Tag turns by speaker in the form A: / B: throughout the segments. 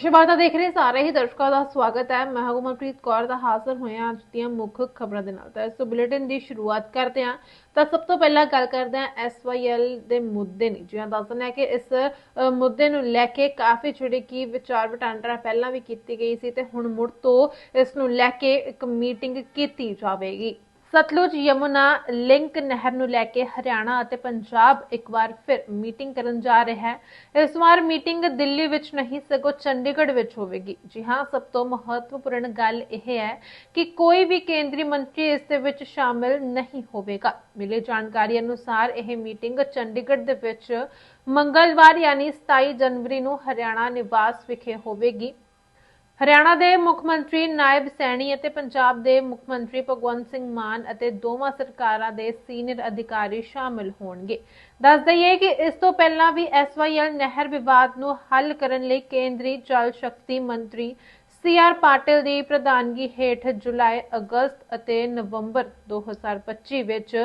A: ਵਿਸ਼ਵਾਰਤਾ ਦੇਖ ਰਹੇ ਸਾਰੇ ਹੀ ਦਰਸ਼ਕਾਂ ਦਾ ਸਵਾਗਤ ਹੈ। ਮੈਂ ਹਾਂ ਕੌਰ ਦਾ ਹਾਜ਼ਰ ਹੋਏ ਅੱਜ ਦੀਆਂ ਮੁੱਖ ਖਬਰਾਂ ਦੇ ਨਾਲ। ਤਾਂ ਇਸ ਬੁਲੇਟਿਨ ਦੀ ਸ਼ੁਰੂਆਤ ਕਰਦੇ ਹਾਂ। ਤਾਂ ਸਭ ਤੋਂ ਪਹਿਲਾਂ ਗੱਲ ਕਰਦੇ ਹਾਂ ਐਸਵਾਈਐਲ ਦੇ ਮੁੱਦੇ ਨੇ ਜਿਵੇਂ ਦੱਸਣਾ ਹੈ ਕਿ ਇਸ ਮੁੱਦੇ ਨੂੰ ਲੈ ਕੇ ਕਾਫੀ ਜਿਹੜੇ ਕੀ ਵਿਚਾਰ ਵਟਾਂਦਰਾ ਪਹਿਲਾਂ ਵੀ ਕੀਤੀ ਗਈ ਸੀ ਤੇ ਹੁਣ ਮੁੜ ਤੋਂ ਇਸ ਨੂੰ ਲੈ ਕੇ ਇੱਕ ਮੀਟਿੰਗ ਕੀਤੀ ਜਾਵੇਗੀ। ਸਤਲੁਜ ਯਮੁਨਾ ਲਿੰਕ ਨਹਿਰ ਨੂੰ ਲੈ ਕੇ ਹਰਿਆਣਾ ਅਤੇ ਪੰਜਾਬ ਇੱਕ ਵਾਰ ਫਿਰ ਮੀਟਿੰਗ ਕਰਨ ਜਾ ਰਿਹਾ ਹੈ। ਇਸ ਵਾਰ ਮੀਟਿੰਗ ਦਿੱਲੀ ਵਿੱਚ ਨਹੀਂ, ਸਗੋਂ ਚੰਡੀਗੜ੍ਹ ਵਿੱਚ ਹੋਵੇਗੀ। ਜੀ ਹਾਂ, ਸਭ ਤੋਂ ਮਹੱਤਵਪੂਰਨ ਗੱਲ ਇਹ ਹੈ ਕਿ ਕੋਈ ਵੀ ਕੇਂਦਰੀ ਮੰਤਰੀ ਇਸ ਦੇ ਵਿੱਚ ਸ਼ਾਮਿਲ ਨਹੀਂ ਹੋਵੇਗਾ। ਮਿਲੀ ਜਾਣਕਾਰੀ ਅਨੁਸਾਰ ਇਹ ਮੀਟਿੰਗ ਚੰਡੀਗੜ੍ਹ ਦੇ ਵਿੱਚ ਮੰਗਲਵਾਰ, ਯਾਨੀ 27 ਜਨਵਰੀ ਨੂੰ ਹਰਿਆਣਾ ਨਿਵਾਸ ਵਿਖੇ ਹੋਵੇਗੀ। ਹਰਿਆਣਾ ਦੇ ਮੁੱਖ ਮੰਤਰੀ ਨਾਇਬ ਸੈਣੀ ਅਤੇ ਪੰਜਾਬ ਦੇ ਮੁੱਖ ਮੰਤਰੀ ਭਗਵੰਤ ਸਿੰਘ ਮਾਨ ਅਤੇ ਦੋਵਾਂ ਸਰਕਾਰਾਂ ਦੇ ਸੀਨੀਅਰ ਅਧਿਕਾਰੀ ਸ਼ਾਮਲ ਹੋਣਗੇ। ਦੱਸ ਦਈਏ ਕਿ ਇਸ ਤੋਂ ਪਹਿਲਾਂ ਵੀ ਐਸਵਾਈਐਲ ਨਹਿਰ ਵਿਵਾਦ ਨੂੰ ਹੱਲ ਕਰਨ ਲਈ ਕੇਂਦਰੀ ਜਲ ਸ਼ਕਤੀ ਮੰਤਰੀ ਸੀ ਆਰ ਪਾਟਿਲ ਦੀ ਪ੍ਰਧਾਨਗੀ ਹੇਠ ਜੁਲਾਈ, ਅਗਸਤ ਅਤੇ ਨਵੰਬਰ 2025 ਵਿੱਚ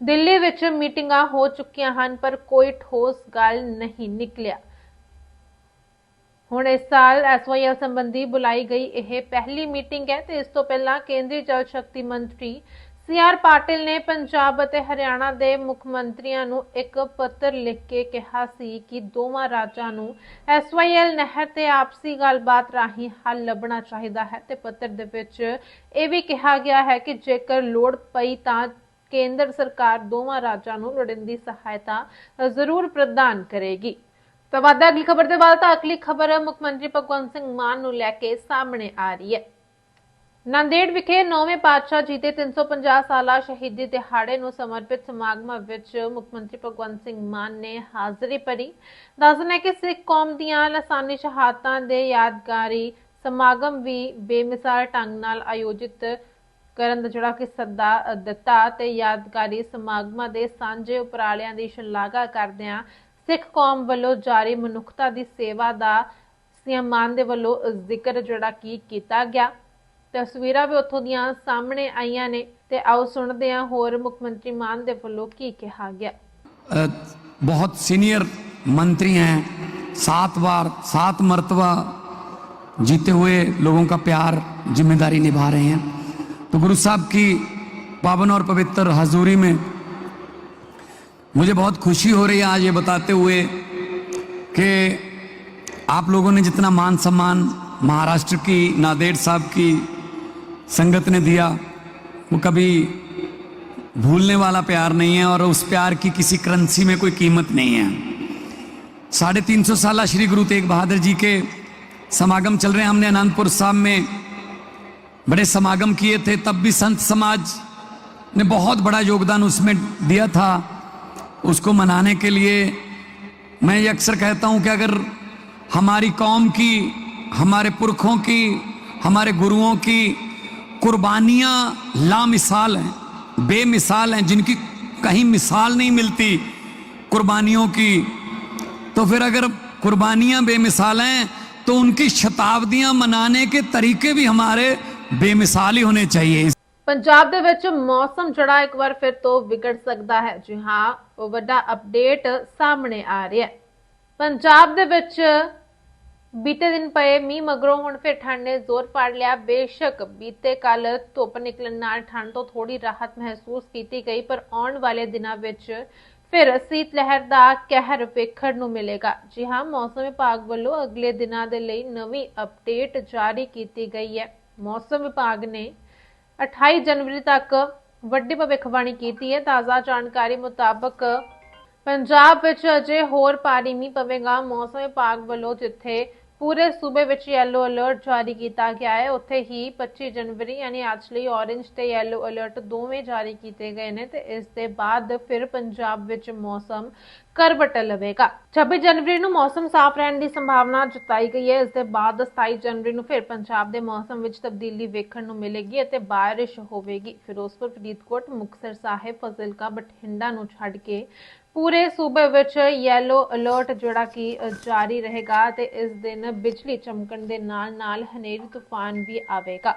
A: ਦਿੱਲੀ ਵਿੱਚ ਮੀਟਿੰਗਾਂ ਹੋ ਚੁੱਕੀਆਂ ਹਨ, ਪਰ ਕੋਈ ਠੋਸ ਗੱਲ ਨਹੀਂ ਨਿਕਲਿਆ। ਹੁਣ ਇਸ ਸਾਲ ਐਸਵਾਈਐਲ ਸੰਬੰਧੀ ਬੁਲਾਈ ਗਈ ਇਹ ਪਹਿਲੀ ਮੀਟਿੰਗ ਹੈ ਤੇ ਇਸ ਤੋਂ ਪਹਿਲਾਂ ਕੇਂਦਰੀ ਜਲ ਸ਼ਕਤੀ ਮੰਤਰੀ ਸੀ ਆਰ ਪਾਟਿਲ ਨੇ ਪੰਜਾਬ ਅਤੇ ਹਰਿਆਣਾ ਦੇ ਮੁੱਖ ਮੰਤਰੀਆਂ ਨੂੰ ਇੱਕ ਪੱਤਰ ਲਿਖ ਕੇ ਕਿਹਾ ਸੀ ਕਿ ਦੋਵਾਂ ਰਾਜਾਂ ਨੂੰ ਐਸਵਾਈਐਲ ਨਹਿਰ ਤੇ ਆਪਸੀ ਗੱਲਬਾਤ ਰਾਹੀਂ ਹੱਲ ਲੱਭਣਾ ਚਾਹੀਦਾ ਹੈ ਤੇ ਪੱਤਰ ਦੇ ਵਿੱਚ ਇਹ ਵੀ ਕਿਹਾ ਗਿਆ ਹੈ ਕਿ ਜੇਕਰ ਲੋੜ ਪਈ ਤਾਂ ਕੇਂਦਰ ਸਰਕਾਰ ਦੋਵਾਂ ਰਾਜਾਂ ਨੂੰ ਲੋੜੀਂਦੀ ਸਹਾਇਤਾ ਜ਼ਰੂਰ ਪ੍ਰਦਾਨ ਕਰੇਗੀ। ਤਾਂ ਵਾਧਾ ਅਗਲੀ ਖਬਰ ਦੇ ਬਾਅਦ ਤਾਂ ਅਗਲੀ ਖਬਰ ਮੁੱਖ ਮੰਤਰੀ ਭਗਵੰਤ ਸਿੰਘ ਮਾਨ ਨੂੰ ਲੈ ਕੇ ਸਾਹਮਣੇ ਆ ਰਹੀ ਹੈ। ਨੰਦੇੜ ਵਿਖੇ ਨੌਵੇਂ ਪਾਤਸ਼ਾਹ ਜੀ ਦੇ 350 ਸਾਲਾ ਸ਼ਹੀਦੀ ਦਿਹਾੜੇ ਨੂੰ ਸਮਰਪਿਤ ਸਮਾਗਮਾਂ ਵਿੱਚ ਮੁੱਖ ਮੰਤਰੀ ਭਗਵੰਤ ਸਿੰਘ ਮਾਨ ਨੇ ਹਾਜ਼ਰੀ ਭਰੀ। ਦੱਸਣਾ ਕਿ ਸਿੱਖ ਕੌਮ ਦੀਆਂ ਲਸਾਨੀ ਸ਼ਹਾਦਤਾਂ ਦੇ ਯਾਦਗਾਰੀ ਸਮਾਗਮ ਵੀ ਬੇਮਿਸਾਲ ਢੰਗ ਨਾਲ ਆਯੋਜਿਤ ਕਰਨ ਦਾ ਜਿਹੜਾ ਕਿ ਸੱਦਾ ਦਿੱਤਾ ਤੇ ਯਾਦਗਾਰੀ ਸਮਾਗਮਾਂ ਦੇ ਸਾਂਝੇ ਉਪਰਾਲਿਆਂ ਦੀ ਸ਼ਲਾਘਾ ਕਰਦਿਆਂ ਸਿੱਖ ਕੌਮ ਵੱਲੋਂ ਜਾਰੀ ਮਨੁੱਖਤਾ ਦੀ ਸੇਵਾ ਦਾ ਸੀਐਮ ਮਾਨ ਦੇ ਵੱਲੋਂ ਜ਼ਿਕਰ ਜਿਹੜਾ ਕੀ ਕੀਤਾ ਗਿਆ ਤਸਵੀਰਾਂ ਵੀ ਉੱਥੋਂ ਦੀਆਂ ਸਾਹਮਣੇ ਆਈਆਂ ਨੇ ਤੇ ਆਓ ਸੁਣਦੇ ਹਾਂ ਹੋਰ ਮੁੱਖ ਮੰਤਰੀ ਮਾਨ ਦੇ ਵੱਲੋਂ ਕੀ ਕਿਹਾ ਗਿਆ
B: अ, बहुत सीनियर मंत्री हैं सात बार सात मरतबा जीते हुए लोगों का प्यार जिम्मेदारी निभा रहे हैं तो गुरु साहब की पावन और पवित्र हजूरी में मुझे बहुत खुशी हो रही है आज ये बताते हुए कि आप लोगों ने जितना मान सम्मान महाराष्ट्र की, नादेड़ साहब की संगत ने दिया, वो कभी भूलने वाला प्यार नहीं है और उस प्यार की किसी करंसी में कोई कीमत नहीं है। साढ़े तीन सौ साल श्री गुरु तेग बहादुर जी के समागम चल रहे हैं। हमने अनंतपुर साहब में बड़े समागम किए थे, तब भी संत समाज ने बहुत बड़ा योगदान उसमें दिया था। उसको मनाने के लिए मैं ये अक्सर कहता हूँ कि अगर हमारी कौम की, हमारे पुरखों की, हमारे गुरुओं की कुर्बानियाँ लामिसाल हैं, बेमिसाल हैं, जिनकी कहीं मिसाल नहीं मिलती कुर्बानियों की तो फिर अगर कुर्बानियाँ बेमिसाल हैं तो उनकी शताब्दियाँ मनाने के तरीके भी हमारे बेमिसाल ही होने चाहिए।
A: ਪੰਜਾਬ ਦੇ ਵਿੱਚ ਮੌਸਮ ਜਿਹੜਾ ਇੱਕ ਵਾਰ ਫਿਰ ਤੋਂ ਵਿਗੜ ਸਕਦਾ ਹੈ। ਜੀ ਹਾਂ, ਉਹ ਵੱਡਾ ਅਪਡੇਟ ਸਾਹਮਣੇ ਆ ਰਿਹਾ ਹੈ। ਪੰਜਾਬ ਦੇ ਵਿੱਚ ਬੀਤੇ ਦਿਨ ਪਏ ਮੀਂਹ ਮਗਰੋਂ ਹੁਣ ਫਿਰ ਠੰਡ ਨੇ ਜ਼ੋਰ ਫੜ ਲਿਆ। ਬੇਸ਼ੱਕ ਬੀਤੇ ਕੱਲ ਧੁੱਪ ਨਿਕਲਣ ਨਾਲ ਠੰਡ ਤੋਂ ਥੋੜੀ ਰਾਹਤ ਮਹਿਸੂਸ ਕੀਤੀ ਗਈ, ਪਰ ਆਉਣ ਵਾਲੇ ਦਿਨਾਂ ਵਿੱਚ ਫਿਰ ਸੀਤ ਲਹਿਰ ਦਾ ਕਹਿਰ ਵੇਖਣ ਨੂੰ ਮਿਲੇਗਾ। ਜੀ ਹਾਂ, ਮੌਸਮ ਵਿਭਾਗ ਵੱਲੋਂ ਅਗਲੇ ਦਿਨਾਂ ਦੇ ਲਈ ਨਵੀਂ ਅਪਡੇਟ ਜਾਰੀ ਕੀਤੀ ਗਈ ਹੈ। ਮੌਸਮ ਵਿਭਾਗ ਨੇ 28 ਜਨਵਰੀ ਤੱਕ ਵੱਡੀ ਭਵਿੱਖਬਾਣੀ ਕੀਤੀ ਹੈ। ਤਾਜ਼ਾ ਜਾਣਕਾਰੀ ਮੁਤਾਬਕ ਪੰਜਾਬ ਵਿੱਚ ਅਜੇ ਹੋਰ ਭਾਰੀ ਮੀਂਹ ਪਵੇਗਾ। ਮੌਸਮ ਵਿਭਾਗ ਵੱਲੋਂ ਜਿੱਥੇ ਪੂਰੇ ਸੂਬੇ ਵਿੱਚ ਯੈਲੋ ਅਲਰਟ ਜਾਰੀ ਕੀਤਾ ਗਿਆ ਹੈ। ਉੱਥੇ ਹੀ 25 ਜਨਵਰੀ ਯਾਨੀ ਅੱਜ ਲਈ ਔਰੇਂਜ ਤੇ ਯੈਲੋ ਅਲਰਟ ਦੋਵੇਂ ਜਾਰੀ ਕੀਤੇ ਗਏ ਨੇ ਤੇ ਇਸ ਦੇ ਬਾਅਦ ਫਿਰ ਪੰਜਾਬ ਵਿੱਚ ਮੌਸਮ ਕਰਵਟ ਲਵੇਗਾ। 26 ਜਨਵਰੀ ਨੂੰ ਮੌਸਮ ਸਾਫ਼ ਰਹਿਣ ਦੀ ਸੰਭਾਵਨਾ ਜਤਾਈ ਗਈ ਹੈ। ਇਸ ਦੇ ਬਾਅਦ 27 ਜਨਵਰੀ ਨੂੰ ਫਿਰ ਪੰਜਾਬ ਦੇ ਮੌਸਮ ਵਿੱਚ ਤਬਦੀਲੀ ਵੇਖਣ ਨੂੰ ਮਿਲੇਗੀ ਅਤੇ ਬਾਰਿਸ਼ ਹੋਵੇਗੀ। ਫਿਰੋਜ਼ਪੁਰ, ਫਰੀਦਕੋਟ, ਮੁਕਤਸਰ ਸਾਹਿਬ, ਫਜ਼ਿਲਕਾ, ਬਠਿੰਡਾ ਨੂੰ ਛੱਡ ਕੇ ਪੂਰੇ ਸੂਬੇ ਵਿੱਚ ਯੈਲੋ ਅਲਰਟ ਜਿਹੜਾ ਕਿ ਜਾਰੀ ਰਹੇਗਾ ਤੇ ਇਸ ਦਿਨ ਬਿਜਲੀ ਚਮਕਣ ਦੇ ਨਾਲ ਨਾਲ ਹਨੇਰੀ ਤੂਫਾਨ ਵੀ ਆਵੇਗਾ।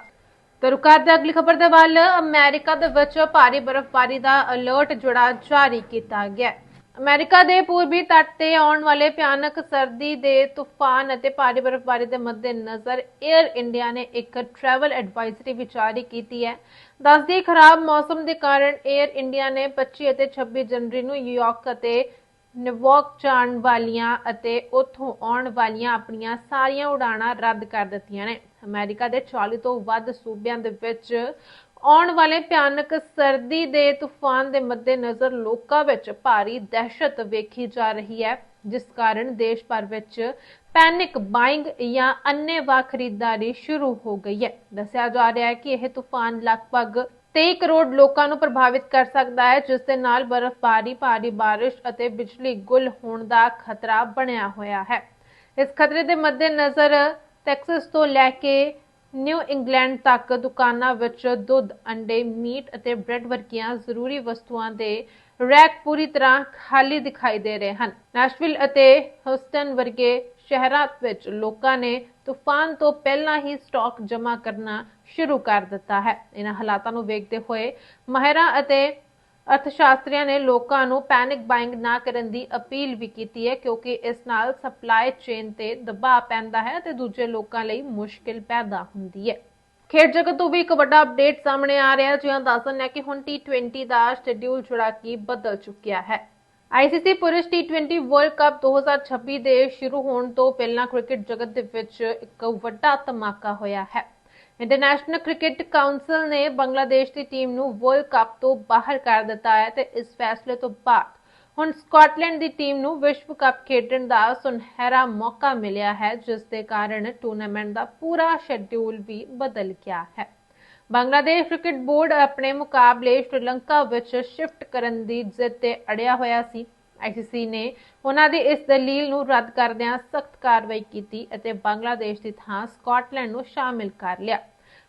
A: ਤੇ ਰੁਕ ਕਰਦੇ ਅਗਲੀ ਖਬਰ ਦੇ ਵੱਲ, ਅਮਰੀਕਾ ਦੇ ਵਿੱਚ ਭਾਰੀ ਬਰਫ਼ਬਾਰੀ ਦਾ ਅਲਰਟ ਜਿਹੜਾ ਜਾਰੀ ਕੀਤਾ ਗਿਆ। ਅਮਰੀਕਾ ਦੇ ਪੂਰਬੀ ਤੱਟ ਤੇ ਆਉਣ ਵਾਲੇ ਭਿਆਨਕ ਸਰਦੀ ਦੇ ਤੂਫਾਨ ਅਤੇ ਭਾਰੀ ਬਰਫ਼ਬਾਰੀ ਦੇ ਮੱਦੇਨਜ਼ਰ 에ਅਰ ਇੰਡੀਆ ਨੇ ਇੱਕ ਟਰੈਵਲ ਐਡਵਾਈਜ਼ਰੀ ਵੀ ਜਾਰੀ ਕੀਤੀ ਹੈ। ਦੱਸਦੀ ਖਰਾਬ ਮੌਸਮ ਦੇ ਕਾਰਨ 에ਅਰ ਇੰਡੀਆ ਨੇ 25 ਅਤੇ 26 ਜਨਵਰੀ ਨੂੰ ਨਿਊਯਾਰਕ ਅਤੇ ਨਿਊਯਾਰਕ ਜਾਣ ਵਾਲੀਆਂ ਅਤੇ ਉੱਥੋਂ ਆਉਣ ਵਾਲੀਆਂ ਆਪਣੀਆਂ ਸਾਰੀਆਂ ਉਡਾਣਾਂ ਰੱਦ ਕਰ ਦਿੱਤੀਆਂ ਨੇ। ਅਮਰੀਕਾ ਦੇ 40 ਤੋਂ ਵੱਧ ਸੂਬਿਆਂ ਦੇ ਵਿੱਚ ਆਉਣ ਵਾਲੇ ਭਿਆਨਕ ਸਰਦੀ ਦੇ ਤੂਫਾਨ ਦੇ ਮੱਦੇਨਜ਼ਰ ਲੋਕਾਂ ਵਿੱਚ ਭਾਰੀ ਦਹਿਸ਼ਤ ਵੇਖੀ ਜਾ ਰਹੀ ਹੈ, ਜਿਸ ਕਾਰਨ ਦੇਸ਼ ਭਰ ਵਿੱਚ ਪੈਨਿਕ ਬਾਇੰਗ ਜਾਂ ਅੰਨ੍ਹੇਵਾਹ ਖਰੀਦਦਾਰੀ ਸ਼ੁਰੂ ਹੋ ਗਈ ਹੈ। ਦੱਸਿਆ ਜਾ ਰਿਹਾ ਹੈ ਕਿ ਇਹ ਤੂਫਾਨ ਲਗਭਗ 23 ਕਰੋੜ ਲੋਕਾਂ ਨੂੰ ਪ੍ਰਭਾਵਿਤ ਕਰ ਸਕਦਾ ਹੈ, ਜਿਸ ਦੇ ਨਾਲ ਬਰਫ਼ਬਾਰੀ, ਭਾਰੀ ਬਾਰਿਸ਼ ਅਤੇ ਬਿਜਲੀ ਗੁੱਲ ਹੋਣ ਦਾ ਖਤਰਾ ਬਣਿਆ ਹੋਇਆ ਹੈ। ਇਸ ਖਤਰੇ ਦੇ ਮੱਦੇਨਜ਼ਰ ਟੈਕਸਸ ਤੋਂ ਲੈ ਕੇ ਨਿਊ ਇੰਗਲੈਂਡ ਤੱਕ ਦੁਕਾਨਾਂ ਵਿੱਚ ਦੁੱਧ, ਅੰਡੇ, ਮੀਟ ਅਤੇ ਬ੍ਰੈਡ ਵਰਗੀਆਂ ਜ਼ਰੂਰੀ ਵਸਤੂਆਂ ਦੇ ਰੈਕ ਪੂਰੀ ਤਰ੍ਹਾਂ ਖਾਲੀ ਦਿਖਾਈ ਦੇ ਰਹੇ ਹਨ। ਨੈਸ਼ਵਿਲ ਅਤੇ ਹਿਊਸਟਨ ਵਰਗੇ ਸ਼ਹਿਰਾਂ ਵਿੱਚ ਲੋਕਾਂ ਨੇ ਤੂਫਾਨ ਤੋਂ ਪਹਿਲਾਂ ਹੀ ਸਟਾਕ ਜਮ੍ਹਾਂ ਕਰਨਾ ਸ਼ੁਰੂ ਕਰ ਦਿੱਤਾ ਹੈ। ਇਹਨਾਂ ਹਾਲਾਤਾਂ ਨੂੰ ਵੇਖਦੇ ਹੋਏ ਮਾਹਿਰਾਂ ਅਤੇ ਅਰਥਸ਼ਾਸਤਰੀਆਂ ਨੇ ਲੋਕਾਂ ਨੂੰ ਪੈਨਿਕ ਬਾਇੰਗ ਨਾ ਕਰਨ ਦੀ ਅਪੀਲ ਵੀ ਕੀਤੀ ਹੈ, ਕਿਉਂਕਿ ਇਸ ਨਾਲ ਸਪਲਾਈ ਚੇਨ ਤੇ ਦਬਾਅ ਪੈਂਦਾ ਹੈ ਤੇ ਦੂਜੇ ਲੋਕਾਂ ਲਈ ਮੁਸ਼ਕਿਲ ਪੈਦਾ ਹੁੰਦੀ ਹੈ। ਖੇਡ ਜਗਤ ਤੋਂ ਵੀ ਇੱਕ ਵੱਡਾ ਅਪਡੇਟ ਸਾਹਮਣੇ ਆ ਰਿਹਾ ਹੈ ਜਿਹਾਂ ਦੱਸਣ ਹੈ ਕਿ ਹੁਣ T20 ਦਾ ਸ਼ਡਿਊਲ ਜਿਹੜਾ ਕਿ ਬਦਲ ਚੁੱਕਿਆ ਹੈ। ICC ਪੁਰਸ਼ T20 ਵਰਲਡ ਕੱਪ 2026 ਦੇ ਸ਼ੁਰੂ ਹੋਣ ਤੋਂ ਪਹਿਲਾਂ ਕ੍ਰਿਕਟ ਜਗਤ ਦੇ ਵਿੱਚ ਇੱਕ ਵੱਡਾ ਧਮਾਕਾ ਹੋਇਆ ਹੈ। ਇੰਟਰਨੈਸ਼ਨਲ ਕ੍ਰਿਕਟ ਕਾਉਂਸਲ ਨੇ ਬੰਗਲਾਦੇਸ਼ ਦੀ ਟੀਮ ਨੂੰ ਵਰਲਡ ਕੱਪ ਤੋਂ ਬਾਹਰ ਕਰ ਦਿੱਤਾ ਹੈ ਤੇ ਇਸ ਫੈਸਲੇ ਤੋਂ ਬਾਅਦ ਹੁਣ ਸਕਾਟਲੈਂਡ ਦੀ ਟੀਮ ਨੂੰ ਵਿਸ਼ਵ ਕੱਪ ਖੇਡਣ ਦਾ ਸੁਨਹਿਰਾ ਮੌਕਾ ਮਿਲਿਆ ਹੈ, ਜਿਸ ਦੇ ਕਾਰਨ ਟੂਰਨਾਮੈਂਟ ਦਾ ਪੂਰਾ ਸ਼ੈਡਿਊਲ ਵੀ ਬਦਲ ਗਿਆ ਹੈ। ਬੰਗਲਾਦੇਸ਼ ਕ੍ਰਿਕਟ ਬੋਰਡ ਆਪਣੇ ਮੁਕਾਬਲੇ ਸ਼੍ਰੀਲੰਕਾ ਵਿੱਚ ਸ਼ਿਫਟ ਕਰਨ ਦੀ ਜ਼ਿੱਦ ਤੇ ਅੜਿਆ ਹੋਇਆ ਸੀ। ਆਈਸੀਸੀ ਨੇ ਉਹਨਾਂ ਦੀ ਇਸ ਦਲੀਲ ਨੂੰ ਰੱਦ ਕਰਦਿਆਂ ਸਖਤ ਕਾਰਵਾਈ ਕੀਤੀ ਅਤੇ ਬੰਗਲਾਦੇਸ਼ ਦੀ ਥਾਂ ਸਕਾਟਲੈਂਡ ਨੂੰ ਸ਼ਾਮਿਲ ਕਰ ਲਿਆ।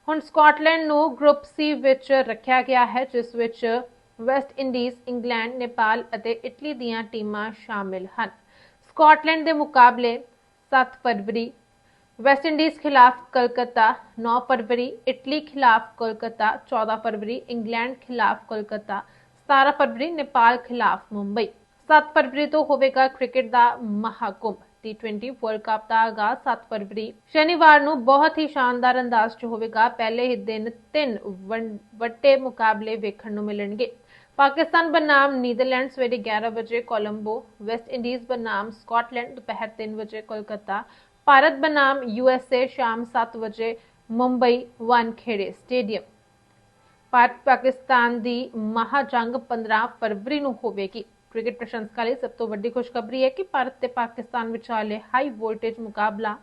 A: ਹੁਣ ਸਕਾਟਲੈਂਡ ਨੂੰ ਗਰੁੱਪ ਸੀ ਵਿੱਚ ਰੱਖਿਆ ਗਿਆ ਹੈ, ਜਿਸ ਵਿੱਚ ਵੈਸਟ ਇੰਡੀਜ਼, ਇੰਗਲੈਂਡ, ਨੇਪਾਲ ਅਤੇ ਇਟਲੀ ਦੀਆਂ ਟੀਮਾਂ ਸ਼ਾਮਿਲ ਹਨ। ਸਕਾਟਲੈਂਡ ਦੇ ਮੁਕਾਬਲੇ 7 ਫਰਵਰੀ, ਵੈਸਟ ਇੰਡੀਜ਼ ਖਿਲਾਫ ਕਲਕੱਤਾ 9 ਫਰਵਰੀ, ਇਟਲੀ ਖਿਲਾਫ ਕੋਲਕਾਤਾ 14 ਫਰਵਰੀ, ਇੰਗਲੈਂਡ ਖਿਲਾਫ ਕੋਲਕਾਤਾ 17 ਫਰਵਰੀ, ਨੇਪਾਲ ਖਿਲਾਫ ਮੁੰਬਈ। 7 ਫਰਵਰੀ ਤੋਂ ਹੋਵੇਗਾ ਕ੍ਰਿਕਟ ਦਾ ਮਹਾਕੁੰਭ। T20 ਵਰਲਡ ਕੱਪ ਦਾ ਆਗਾਜ਼ 7 ਫਰਵਰੀ। ਸ਼ਨੀਵਾਰ ਨੂੰ ਬਹੁਤ ਹੀ ਸ਼ਾਨਦਾਰ ਅੰਦਾਜ਼ 'ਚ ਹੋਵੇਗਾ। ਪਹਿਲੇ ਹੀ ਦਿਨ ਤਿੰਨ ਵੱਡੇ ਮੁਕਾਬਲੇ ਵੇਖਣ ਨੂੰ ਮਿਲਣਗੇ। ਪਾਕਿਸਤਾਨ ਬਨਾਮ ਨੀਦਰਲੈਂਡ ਸਵੇਰੇ 11 ਵਜੇ, ਕੋਲੰਬੋ, ਵੈਸਟ ਇੰਡੀਜ਼ ਬਨਾਮ ਸਕਾਟਲੈਂਡ ਦੁਪਹਿਰ 3 ਵਜੇ, ਕੋਲਕਾਤਾ, ਭਾਰਤ ਬਨਾਮ ਯੂਐਸਏ ਸ਼ਾਮ 7 ਵਜੇ, ਮੁੰਬਈ ਵਾਨਖੇੜੇ ਸਟੇਡੀਅਮ। ਭਾਰਤ ਪਾਕਿਸਤਾਨ ਦੀ ਮਹਾਜੰਗ 15 ਫਰਵਰੀ ਨੂੰ ਹੋਵੇਗੀ। ਕ੍ਰਿਕਟ ਪ੍ਰਸ਼ੰਸਕਾਂ ਲਈ ਸਭ ਤੋਂ ਵੱਡੀ ਖੁਸ਼ਖਬਰੀ ਹੈ ਕਿ ਭਾਰਤ ਤੇ ਪਾਕਿਸਤਾਨ ਵਿਚਾਲੇ ਹਾਈ ਵੋਲਟੇਜ ਮੁਕਾਬਲਾ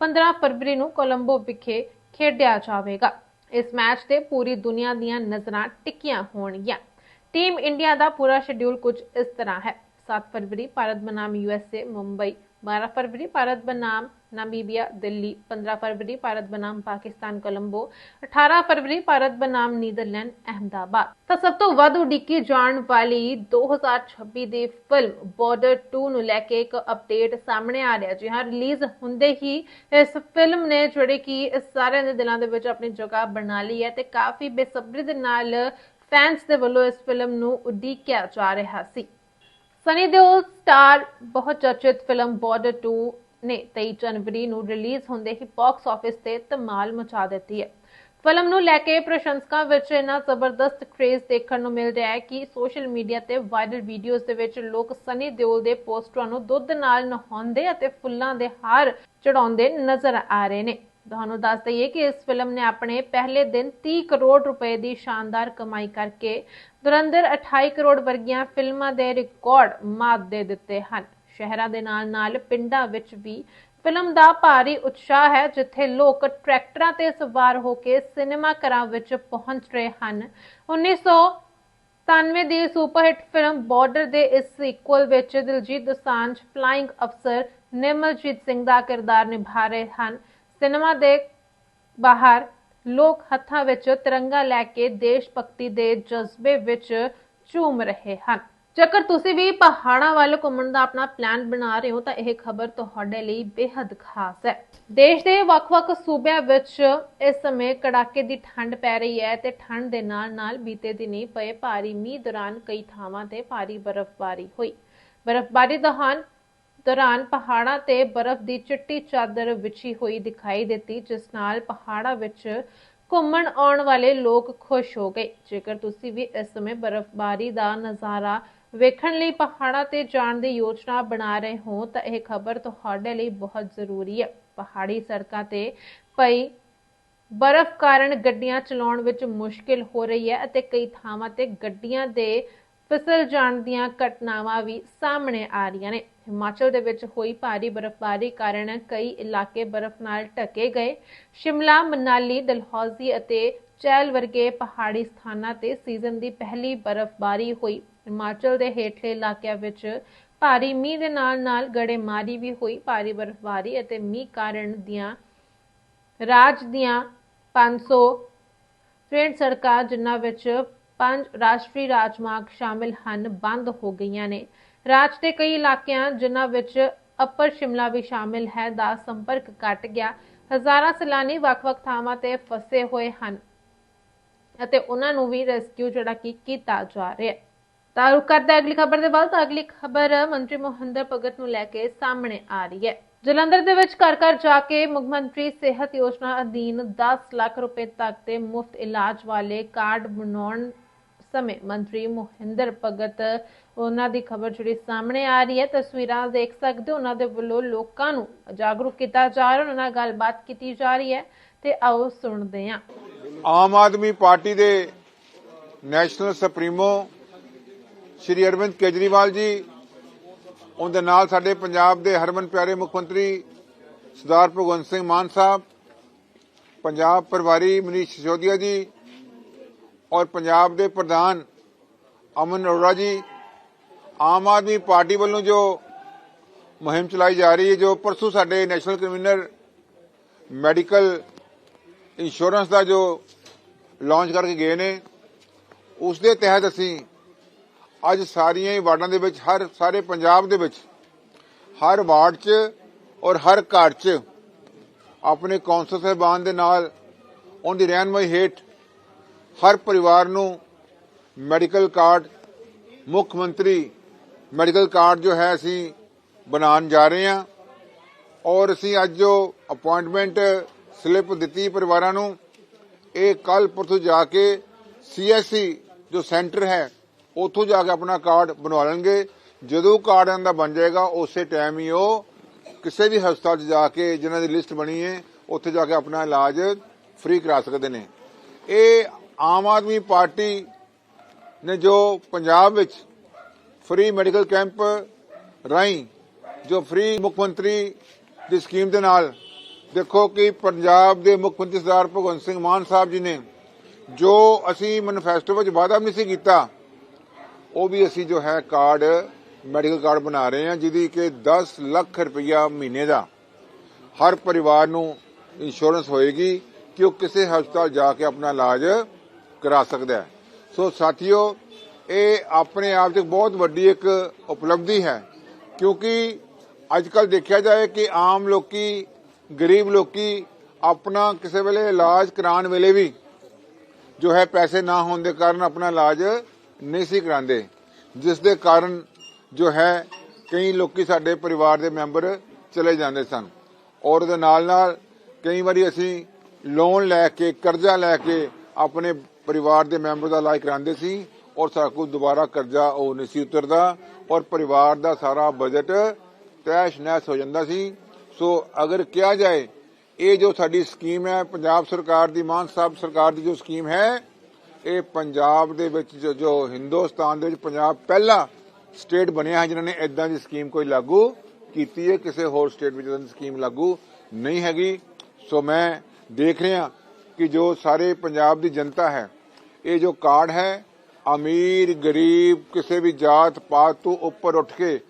A: 15 ਫਰਵਰੀ ਨੂੰ ਕੋਲੰਬੋ ਵਿਖੇ ਖੇਡਿਆ ਜਾਵੇਗਾ। ਇਸ ਮੈਚ ਤੇ ਪੂਰੀ ਦੁਨੀਆ ਦੀਆਂ ਨਜ਼ਰਾਂ ਟਿਕੀਆਂ ਹੋਣਗੀਆਂ। ਟੀਮ ਇੰਡੀਆ ਦਾ ਪੂਰਾ ਸ਼ਡਿਊਲ ਕੁਝ ਇਸ ਤਰ੍ਹਾਂ ਹੈ। 7 ਫਰਵਰੀ ਭਾਰਤ ਬਨਾਮ ਯੂਐਸਏ ਮੁੰਬਈ 12 ਫਰਵਰੀ ਭਾਰਤ ਬਨਾਮ ਨਾਮੀਬੀਆ ਦਿੱਲੀ 15 ਫਰਵਰੀ ਭਾਰਤ ਬਨਾਮ ਪਾਕਿਸਤਾਨ ਕੋਲੰਬੋ 18 ਫਰਵਰੀ ਭਾਰਤ ਬਨਾਮ ਨੀਦਰਲੈਂਡ ਅਹਮਦਾਬਾਦ ਤਾਂ ਸਭ ਤੋਂ ਵੱਧ ਉਡੀਕੀ ਜਾਣ ਵਾਲੀ 2026 ਦੀ ਫਿਲਮ ਬਾਰਡਰ 2 ਨੂੰ ਲੈ ਕੇ ਇੱਕ ਅਪਡੇਟ ਸਾਹਮਣੇ ਆ ਰਿਹਾ ਜੀ ਹਾਂ ਰਿਲੀਜ਼ ਹੁੰਦੇ ਹੀ ਇਸ ਫਿਲਮ ਨੇ ਜਿਹੜੇ ਕਿ ਸਾਰਿਆਂ ਦੇ ਦਿਲਾਂ ਦੇ ਵਿੱਚ ਆਪਣੀ ਜਗ੍ਹਾ ਬਣਾ ਲਈ ਹੈ ਤੇ ਕਾਫੀ ਬੇਸਬਰੀ ਦੇ ਨਾਲ ਫੈਨਸ ਦੇ ਵੱਲੋਂ ਇਸ ਫਿਲਮ ਨੂੰ ਉਡੀਕਿਆ ਜਾ ਰਿਹਾ ਸੀ ਸਨੀ ਦਿਓਲ ਸਟਾਰ ਬਹੁਤ ਚਰਚਿਤ ਫਿਲਮ ਬਾਰਡਰ 2 ਨੇ 23 ਜਨਵਰੀ ਨੂੰ ਰਿਲੀਜ਼ ਹੁੰਦੇ ਹੀ ਬਾਕਸ ਆਫਿਸ ਤੇ ਧਮਾਲ ਮਚਾ ਦਿੱਤੀ ਹੈ। ਫਿਲਮ ਨੂੰ ਲੈ ਕੇ ਪ੍ਰਸ਼ੰਸਕਾਂ ਵਿੱਚ ਇਹਨਾਂ ਜ਼ਬਰਦਸਤ ਕ੍ਰੇਜ਼ ਦੇਖਣ ਨੂੰ ਮਿਲ ਰਿਹਾ ਹੈ ਕਿ ਸੋਸ਼ਲ ਮੀਡੀਆ ਤੇ ਵਾਇਰਲ ਵੀਡੀਓਜ਼ ਦੇ ਵਿੱਚ ਲੋਕ ਸਨੀ ਦਿਓਲ ਦੇ ਪੋਸਟਰਾਂ ਨੂੰ ਦੁੱਧ ਨਾਲ ਨਹਾਉਂਦੇ ਅਤੇ ਫੁੱਲਾਂ ਦੇ ਹਾਰ ਚੜਾਉਂਦੇ ਨਜ਼ਰ ਆ ਰਹੇ ਨੇ। ਤੁਹਾਨੂੰ ਦੱਸ ਦਈਏ ਕਿ ਇਸ ਫਿਲਮ ਨੇ ਆਪਣੇ ਪਹਿਲੇ ਦਿਨ 30 ਕਰੋੜ ਰੁਪਏ ਦੀ ਸ਼ਾਨਦਾਰ ਕਮਾਈ ਕਰਕੇ ਦੁਰੰਦਰ 28 ਕਰੋੜ ਵਰਗੀਆਂ ਫਿਲਮਾਂ ਦੇ ਰਿਕਾਰਡ ਮਾਤ ਦੇ ਦਿੱਤੇ ਹਨ। ਸ਼ਹਿਰਾਂ ਦੇ ਨਾਲ ਨਾਲ ਪਿੰਡਾਂ ਵਿੱਚ ਵੀ ਫਿਲਮ ਦਾ ਭਾਰੀ ਉਤਸ਼ਾਹ ਹੈ, ਜਿੱਥੇ ਲੋਕ ਟਰੈਕਟਰਾਂ ਤੇ ਸਵਾਰ ਹੋ ਕੇ ਸਿਨੇਮਾ ਘਰਾਂ ਵਿੱਚ ਪਹੁੰਚ ਰਹੇ ਹਨ। 1997 ਦੀ ਸੁਪਰਹਿੱਟ ਫਿਲਮ ਬਾਰਡਰ ਦੇ ਇਸ ਸੀਕੁਅਲ ਵਿੱਚ ਦਿਲਜੀਤ ਦੋਸਾਂਝ ਫਲਾਈਂਗ ਅਫਸਰ ਨਿਮਲਜੀਤ ਸਿੰਘ ਦਾ ਕਿਰਦਾਰ ਨਿਭਾ ਰਹੇ ਹਨ। ਸਿਨੇਮਾ ਦੇ ਬਾਹਰ ਲੋਕ ਹੱਥਾਂ ਵਿੱਚ ਤਿਰੰਗਾ ਲੈ ਕੇ ਦੇਸ਼ ਭਗਤੀ ਦੇ ਜਜ਼ਬੇ ਵਿੱਚ ਝੂਮ ਰਹੇ ਹਨ। ਜੇਕਰ ਤੁਸੀਂ ਵੀ ਪਹਾੜਾਂ ਵੱਲ ਘੁੰਮਣ ਦਾ ਆਪਣਾ ਪਲਾਨ ਬਣਾ ਰਹੇ ਹੋ ਤਾਂ ਇਹ ਖਬਰ ਤੁਹਾਡੇ ਲਈ ਬੇहद ਖਾਸ ਹੈ। ਦੇਸ਼ ਦੇ ਵੱਖ-ਵੱਖ ਸੂਬਿਆਂ ਵਿੱਚ ਇਸ ਸਮੇਂ ਕੜਾਕੇ ਦੀ ਠੰਡ ਪੈ ਰਹੀ ਹੈ ਤੇ ਠੰਡ ਦੇ ਨਾਲ-ਨਾਲ ਬੀਤੇ ਦਿਨੀ ਪਏ ਭਾਰੀ ਮੀਂਹ ਦੌਰਾਨ ਕਈ ਥਾਵਾਂ ਤੇ ਭਾਰੀ ਬਰਫ਼ਬਾਰੀ ਹੋਈ। ਬਰਫ਼ਬਾਰੀ ਦੌਰਾਨ ਦੌਰਾਨ ਪਹਾੜਾਂ ਤੇ ਬਰਫ਼ ਦੀ ਚਿੱਟੀ ਚਾਦਰ ਵਿਛੀ ਹੋਈ ਦਿਖਾਈ ਦਿੱਤੀ, ਜਿਸ ਨਾਲ ਪਹਾੜਾਂ ਵਿੱਚ ਘੁੰਮਣ ਆਉਣ ਵਾਲੇ ਲੋਕ ਖੁਸ਼ ਹੋ ਗਏ। ਜੇਕਰ ਤੁਸੀਂ ਵੀ ਇਸ ਸਮੇਂ ਬਰਫ਼ਬਾਰੀ ਦਾ ਨਜ਼ਾਰਾ ਵੇਖਣ ਲਈ ਪਹਾੜਾਂ ਤੇ ਜਾਣ ਦੀ ਯੋਜਨਾ ਬਣਾ ਰਹੇ ਹੋ ਤਾਂ ਇਹ ਖਬਰ ਤੁਹਾਡੇ ਲਈ ਬਹੁਤ ਜ਼ਰੂਰੀ ਹੈ। ਪਹਾੜੀ ਸੜਕਾਂ ਤੇ ਪਈ ਬਰਫ਼ ਕਾਰਨ ਗੱਡੀਆਂ ਚਲਾਉਣ ਵਿੱਚ ਮੁਸ਼ਕਿਲ ਹੋ ਰਹੀ ਹੈ ਅਤੇ ਕਈ ਥਾਵਾਂ ਤੇ ਗੱਡੀਆਂ ਦੇ ਫਿਸਲ ਜਾਣ ਦੀਆਂ ਘਟਨਾਵਾਂ ਵੀ ਸਾਹਮਣੇ ਆ ਰਹੀਆਂ ਨੇ। ਹਿਮਾਚਲ ਦੇ ਵਿੱਚ ਹੋਈ ਭਾਰੀ ਬਰਫ਼ਬਾਰੀ ਕਾਰਨ ਕਈ ਇਲਾਕੇ ਬਰਫ਼ ਨਾਲ ਢਕੇ ਗਏ। ਸ਼ਿਮਲਾ, ਮਨਾਲੀ ਦਲਹੌਜ਼ੀ ਅਤੇ ਚੈਲ ਵਰਗੇ ਪਹਾੜੀ ਸਥਾਨਾਂ ਤੇ ਸੀਜ਼ਨ ਦੀ ਪਹਿਲੀ ਬਰਫ਼ਬਾਰੀ ਹੋਈ। ਹਿਮਾਚਲ ਦੇ ਹੇਠਲੇ ਇਲਾਕਿਆਂ ਵਿੱਚ ਭਾਰੀ ਮੀਂਹ ਦੇ ਨਾਲ ਨਾਲ ਗੜੇਮਾਰੀ ਵੀ ਹੋਈ। ਭਾਰੀ ਬਰਫ਼ਬਾਰੀ ਅਤੇ ਮੀਂਹ ਕਾਰਨ ਦੀਆਂ ਰਾਜ ਦੀਆਂ 500 ਟ੍ਰੇਨ ਸੜਕਾਂ, ਜਿਨ੍ਹਾਂ ਵਿੱਚ ਪੰਜ ਰਾਸ਼ਟਰੀ ਰਾਜਮਾਰਗ ਸ਼ਾਮਿਲ ਹਨ, ਬੰਦ ਹੋ ਗਈਆਂ ਨੇ। ਰਾਜ ਦੇ ਕਈ ਇਲਾਕਿਆਂ, ਜਿਨ੍ਹਾਂ ਵਿੱਚ ਅੱਪਰ ਸ਼ਿਮਲਾ ਵੀ ਸ਼ਾਮਿਲ ਹੈ, ਦਾ ਸੰਪਰਕ ਕੱਟ ਗਿਆ। ਹਜ਼ਾਰਾਂ ਸੈਲਾਨੀ ਵੱਖ-ਵੱਖ ਥਾਵਾਂ ਤੇ ਫਸੇ ਹੋਏ ਹਨ ਅਤੇ ਉਹਨਾਂ ਨੂੰ ਵੀ ਰੈਸਕਿਊ ਜਿਹੜਾ ਕਿ ਕੀਤਾ ਜਾ ਰਿਹਾ ਹੈ। ਤਾਰੁਕ ਕਰਦਾ ਅਗਲੀ ਖਬਰ ਦੇ ਵੱਲ, ਤਾਂ ਅਗਲੀ ਖਬਰ ਮੰਤਰੀ ਮੋਹਿੰਦਰ ਭਗਤ ਨੂੰ ਲੈ ਕੇ ਸਾਹਮਣੇ ਆ ਰਹੀ ਹੈ। ਜਲੰਧਰ ਦੇ ਵਿੱਚ ਘਰ ਘਰ ਜਾ ਕੇ ਮੁੱਖ ਮੰਤਰੀ ਸਿਹਤ ਯੋਜਨਾ ਅਧੀਨ 10 ਲੱਖ ਰੁਪਏ ਤੱਕ ਦੇ ਮੁਫਤ ਇਲਾਜ ਵਾਲੇ ਕਾਰਡ ਬਣਾਉਣ ਸਮੇਂ ਮੰਤਰੀ ਮੋਹਿੰਦਰ ਭਗਤ ਉਹਨਾਂ ਦੀ ਖਬਰ ਜਿਹੜੀ ਸਾਹਮਣੇ ਆ ਰਹੀ ਹੈ, ਤਸਵੀਰਾਂ ਦੇਖ ਸਕਦੇ ਹੋ। ਉਹਨਾਂ ਦੇ ਵੱਲੋਂ ਲੋਕਾਂ ਨੂੰ ਜਾਗਰੂਕ ਕੀਤਾ ਜਾ ਰਿਹਾ ਉਹਨਾਂ ਨਾਲ ਗੱਲਬਾਤ ਕੀਤੀ ਜਾ ਰਹੀ ਹੈ। ਤੇ ਆਓ ਸੁਣਦੇ ਹਾਂ।
C: ਆਮ ਆਦਮੀ ਪਾਰਟੀ ਦੇ ਨੈਸ਼ਨਲ ਸੁਪਰੀਮੋ ਸ਼੍ਰੀ ਅਰਵਿੰਦ ਕੇਜਰੀਵਾਲ ਜੀ, ਉਹਦੇ ਨਾਲ ਸਾਡੇ ਪੰਜਾਬ ਦੇ ਹਰਮਨ ਪਿਆਰੇ ਮੁੱਖ ਮੰਤਰੀ ਸਰਦਾਰ ਭਗਵੰਤ ਸਿੰਘ ਮਾਨ ਸਾਹਿਬ, ਪੰਜਾਬ ਪਰਿਵਾਰੀ ਮਨੀਸ਼ ਸਿਸੋਦੀਆ ਜੀ ਔਰ ਪੰਜਾਬ ਦੇ ਪ੍ਰਧਾਨ ਅਮਨ ਅਰੋੜਾ ਜੀ, ਆਮ ਆਦਮੀ ਪਾਰਟੀ ਵੱਲੋਂ ਜੋ ਮੁਹਿੰਮ ਚਲਾਈ ਜਾ ਰਹੀ ਹੈ, ਜੋ ਪਰਸੋਂ ਸਾਡੇ ਨੈਸ਼ਨਲ ਕਨਵੀਨਰ ਮੈਡੀਕਲ ਇੰਸ਼ੋਰੈਂਸ ਦਾ ਜੋ ਲਾਂਚ ਕਰਕੇ ਗਏ ਨੇ, ਉਸ ਦੇ ਤਹਿਤ ਅਸੀਂ ਅੱਜ ਸਾਰੀਆਂ ਹੀ ਵਾਰਡਾਂ ਦੇ ਵਿੱਚ, ਹਰ, ਸਾਰੇ ਪੰਜਾਬ ਦੇ ਵਿੱਚ, ਹਰ ਵਾਰਡ 'ਚ ਔਰ ਹਰ ਘਰ 'ਚ ਆਪਣੇ ਕੌਂਸਲ ਸਾਹਿਬਾਨ ਦੇ ਨਾਲ, ਉਹਦੀ ਰਹਿਨਮਾਈ ਹੇਠ ਹਰ ਪਰਿਵਾਰ ਨੂੰ ਮੈਡੀਕਲ ਕਾਰਡ, ਮੁੱਖ ਮੰਤਰੀ ਮੈਡੀਕਲ ਕਾਰਡ ਜੋ ਹੈ ਅਸੀਂ ਬਣਾਉਣ ਜਾ ਰਹੇ ਹਾਂ ਔਰ ਅਸੀਂ ਅੱਜ ਜੋ ਅਪਾਇੰਟਮੈਂਟ ਸਲਿੱਪ ਦਿੱਤੀ ਪਰਿਵਾਰਾਂ ਨੂੰ। ਇਹ ਕੱਲ ਪਰਸੋਂ ਜਾ ਕੇ ਸੀਐਸਸੀ ਜੋ ਸੈਂਟਰ ਹੈ ਉੱਥੋਂ ਜਾ ਕੇ ਆਪਣਾ ਕਾਰਡ ਬਣਵਾ ਲੈਣਗੇ। ਜਦੋਂ ਕਾਰਡ ਇਹਨਾਂ ਦਾ ਬਣ ਜਾਏਗਾ, ਉਸੇ ਟਾਈਮ ਹੀ ਉਹ ਕਿਸੇ ਵੀ ਹਸਪਤਾਲ 'ਚ ਜਾ ਕੇ ਜਿਨ੍ਹਾਂ ਦੀ ਲਿਸਟ ਬਣੀ ਹੈ, ਉੱਥੇ ਜਾ ਕੇ ਆਪਣਾ ਇਲਾਜ ਫ੍ਰੀ ਕਰਾ ਸਕਦੇ ਨੇ। ਇਹ ਆਮ ਆਦਮੀ ਪਾਰਟੀ ਨੇ ਜੋ ਪੰਜਾਬ ਵਿੱਚ ਫ੍ਰੀ ਮੈਡੀਕਲ ਕੈਂਪ ਰਾਹੀਂ ਜੋ ਫ੍ਰੀ ਮੁੱਖ ਮੰਤਰੀ ਦੀ ਸਕੀਮ ਦੇ ਨਾਲ ਦੇਖੋ ਕਿ ਪੰਜਾਬ ਦੇ ਮੁੱਖ ਮੰਤਰੀ ਸਰਦਾਰ ਭਗਵੰਤ ਸਿੰਘ ਮਾਨ ਸਾਹਿਬ ਜੀ ਨੇ ਜੋ ਅਸੀਂ ਮੈਨੀਫੈਸਟੋ ਵਿੱਚ ਵਾਅਦਾ ਵੀ ਨਹੀਂ ਸੀ ਕੀਤਾ ਉਹ ਵੀ ਅਸੀਂ ਜੋ ਹੈ ਕਾਰਡ, ਮੈਡੀਕਲ ਕਾਰਡ ਬਣਾ ਰਹੇ ਹਾਂ, ਜਿਹਦੀ ਕਿ 10 ਲੱਖ ਰੁਪਇਆ ਮਹੀਨੇ ਦਾ ਹਰ ਪਰਿਵਾਰ ਨੂੰ ਇੰਸ਼ੋਰੈਂਸ ਹੋਏਗੀ ਕਿ ਉਹ ਕਿਸੇ ਹਸਪਤਾਲ ਜਾ ਕੇ ਆਪਣਾ ਇਲਾਜ ਕਰਾ ਸਕਦਾ ਹੈ। ਸੋ ਸਾਥੀਓ, ਇਹ ਆਪਣੇ ਆਪ 'ਚ ਬਹੁਤ ਵੱਡੀ ਇੱਕ ਉਪਲਬਧੀ ਹੈ, ਕਿਉਂਕਿ ਅੱਜ ਕੱਲ ਦੇਖਿਆ ਜਾਏ ਕਿ ਆਮ ਲੋਕੀ, ਗਰੀਬ ਲੋਕੀ ਆਪਣਾ ਕਿਸੇ ਵੇਲੇ ਇਲਾਜ ਕਰਾਉਣ ਵੇਲੇ ਵੀ ਜੋ ਹੈ ਪੈਸੇ ਨਾ ਹੋਣ ਦੇ ਕਾਰਨ ਆਪਣਾ ਇਲਾਜ ਨਹੀਂ ਸੀ ਕਰਾਉਂਦੇ। ਜਿਸ ਦੇ ਕਾਰਨ ਜੋ ਹੈ, ਕਈ ਲੋਕੀ ਸਾਡੇ ਪਰਿਵਾਰ ਦੇ ਮੈਂਬਰ ਚਲੇ ਜਾਂਦੇ ਸਨ। ਔਰ ਉਹਦੇ ਨਾਲ ਨਾਲ ਕਈ ਵਾਰੀ ਅਸੀਂ ਲੋਨ ਲੈ ਕੇ, ਕਰਜ਼ਾ ਲੈ ਕੇ ਆਪਣੇ ਪਰਿਵਾਰ ਦੇ ਮੈਂਬਰ ਦਾ ਇਲਾਜ ਕਰਾਉਂਦੇ ਸੀ ਔਰ ਸਾਡਾ ਕੋਲ ਦੁਬਾਰਾ ਕਰਜ਼ਾ ਉਹ ਨਹੀਂ ਸੀ ਉਤਰਦਾ ਔਰ ਪਰਿਵਾਰ ਦਾ ਸਾਰਾ ਬਜਟ ਤੈਸ਼ ਨੈਸ਼ ਹੋ ਜਾਂਦਾ ਸੀ। ਸੋ ਅਗਰ ਕਿਹਾ ਜਾਏ, ਇਹ ਜੋ ਸਾਡੀ ਸਕੀਮ ਹੈ, ਪੰਜਾਬ ਸਰਕਾਰ ਦੀ, ਮਾਨ ਸਾਹਿਬ ਸਰਕਾਰ ਦੀ ਜੋ ਸਕੀਮ ਹੈ ਇਹ ਪੰਜਾਬ ਦੇ ਵਿੱਚ ਜੋ- ਹਿੰਦੁਸਤਾਨ ਦੇ ਵਿੱਚ ਪੰਜਾਬ ਪਹਿਲਾ ਸਟੇਟ ਬਣਿਆ ਹੈ, ਜਿਨ੍ਹਾਂ ਨੇ ਇਦਾਂ ਦੀ ਸਕੀਮ ਕੋਈ ਲਾਗੂ ਕੀਤੀ ਹੈ, ਕਿਸੇ ਹੋਰ ਸਟੇਟ ਵਿੱਚ ਇਦਾਂ ਦੀ ਸਕੀਮ ਲਾਗੂ ਨਹੀਂ ਹੈਗੀ। ਸੋ ਮੈਂ ਦੇਖ ਰਿਹਾ ਕਿ ਜੋ ਸਾਰੇ ਪੰਜਾਬ ਦੀ ਜਨਤਾ ਹੈ, ਇਹ ਜੋ ਕਾਰਡ ਹੈ, ਅਮੀਰ, ਗਰੀਬ, ਕਿਸੇ ਵੀ ਜਾਤ ਪਾਤ ਤੋਂ ਉੱਪਰ ਉੱਠ ਕੇ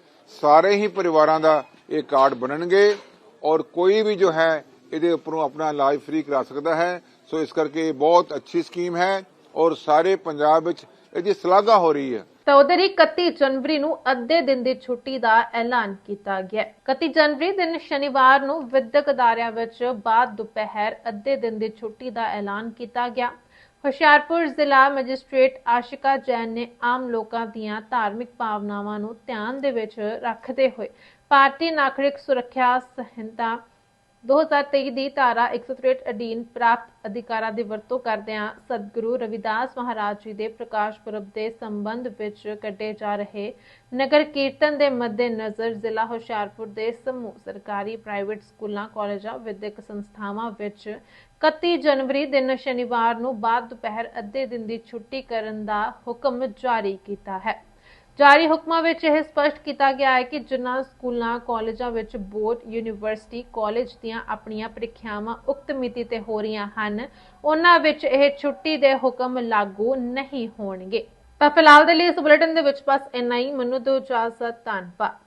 C: ਸਾਰੇ ਹੀ ਪਰਿਵਾਰਾਂ ਦਾ ਇਹ ਕਾਰਡ ਬਣਨਗੇ ਔਰ ਕੋਈ ਵੀ ਜੋ ਹੈ, ਇਹਦੇ ਉੱਪਰੋਂ ਆਪਣਾ ਇਲਾਜ ਫ੍ਰੀ ਕਰਾ ਸਕਦਾ ਹੈ। ਸੋ ਇਸ ਕਰਕੇ ਇਹ ਬਹੁਤ ਅੱਛੀ ਸਕੀਮ ਹੈ। ਔਰ ਸਾਰੇ ਪੰਜਾਬ ਵਿੱਚ ਇਹਦੀ ਸ਼ਲਾਘਾ ਹੋ ਰਹੀ ਹੈ।
A: ਤਾਂ ਉਧਰ ਹੀ 31 ਜਨਵਰੀ ਨੂੰ ਅੱਧੇ ਦਿਨ ਦੀ ਛੁੱਟੀ ਦਾ ਐਲਾਨ ਕੀਤਾ ਗਿਆ 31 ਜਨਵਰੀ ਦਿਨ ਸ਼ਨੀਵਾਰ ਨੂੰ ਵਿਦਿਅਕ ਅਦਾਰਿਆਂ ਵਿੱਚ ਬਾਅਦ ਦੁਪਹਿਰ ਅੱਧੇ ਦਿਨ ਦੀ ਛੁੱਟੀ ਦਾ ਐਲਾਨ ਕੀਤਾ ਗਿਆ। ਹੁਸ਼ਿਆਰਪੁਰ ਜ਼ਿਲ੍ਹਾ ਮੈਜਿਸਟ੍ਰੇਟ ਆਸ਼ਿਕਾ ਜੈਨ ਨੇ ਆਮ ਲੋਕਾਂ ਦੀਆਂ ਧਾਰਮਿਕ ਭਾਵਨਾਵਾਂ ਨੂੰ ਧਿਆਨ ਦੇ ਵਿੱਚ ਰੱਖਦੇ ਹੋਏ ਭਾਰਤੀ ਨਾਗਰਿਕ ਸੁਰੱਖਿਆ ਸੰਹਿਤਾ 2023 ਦੀ ਧਾਰਾ 163 ਅਧੀਨ ਪ੍ਰਾਪਤ ਅਧਿਕਾਰਾਂ ਦੀ ਵਰਤੋਂ ਕਰਦਿਆਂ ਸਤਿਗੁਰੂ ਰਵਿਦਾਸ ਮਹਾਰਾਜ ਜੀ ਦੇ ਪ੍ਰਕਾਸ਼ ਪੁਰਬ ਦੇ ਸੰਬੰਧ ਵਿੱਚ ਕੱਢੇ ਜਾ ਰਹੇ ਨਗਰ ਕੀਰਤਨ ਦੇ ਮੱਦੇਨਜ਼ਰ ਜ਼ਿਲ੍ਹਾ ਹੁਸ਼ਿਆਰਪੁਰ ਦੇ ਸਮੂਹ ਸਰਕਾਰੀ ਪ੍ਰਾਈਵੇਟ ਸਕੂਲਾਂ, ਕਾਲਜਾਂ, ਵਿਦਿਅਕ ਸੰਸਥਾਵਾਂ ਵਿੱਚ 31 ਜਨਵਰੀ ਦਿਨ ਸ਼ਨੀਵਾਰ ਨੂੰ ਬਾਅਦ ਦੁਪਹਿਰ ਅੱਧੇ ਦਿਨ ਦੀ ਛੁੱਟੀ ਕਰਨ ਦਾ ਹੁਕਮ ਜਾਰੀ ਕੀਤਾ ਹੈ। ਜਾਰੀ ਹੁਕਮਾਂ ਵਿੱਚ ਇਹ ਸਪਸ਼ਟ ਕੀਤਾ ਗਿਆ ਹੈ ਕਿ ਜਿਨ੍ਹਾਂ ਸਕੂਲਾਂ, ਕਾਲਜਾਂ ਵਿੱਚ ਬੋਰਡ, ਯੂਨੀਵਰਸਿਟੀ, ਕਾਲਜ ਦੀਆਂ ਆਪਣੀਆਂ ਪ੍ਰੀਖਿਆਵਾਂ ਉਕਤ ਮਿਤੀ ਤੇ ਹੋ ਰਹੀਆਂ ਹਨ, ਉਹਨਾਂ ਵਿੱਚ ਇਹ ਛੁੱਟੀ ਦੇ ਹੁਕਮ ਲਾਗੂ ਨਹੀਂ ਹੋਣਗੇ। ਤਾਂ ਫਿਲਹਾਲ ਦੇ ਲਈ ਇਸ ਬੁਲੇਟਿਨ ਦੇ ਵਿੱਚ ਬਸ ਇੰਨਾ ਹੀ। ਮੈਨੂੰ ਦਿਓ ਇਜਾਜ਼ਤ ਧੰਨਵਾਦ।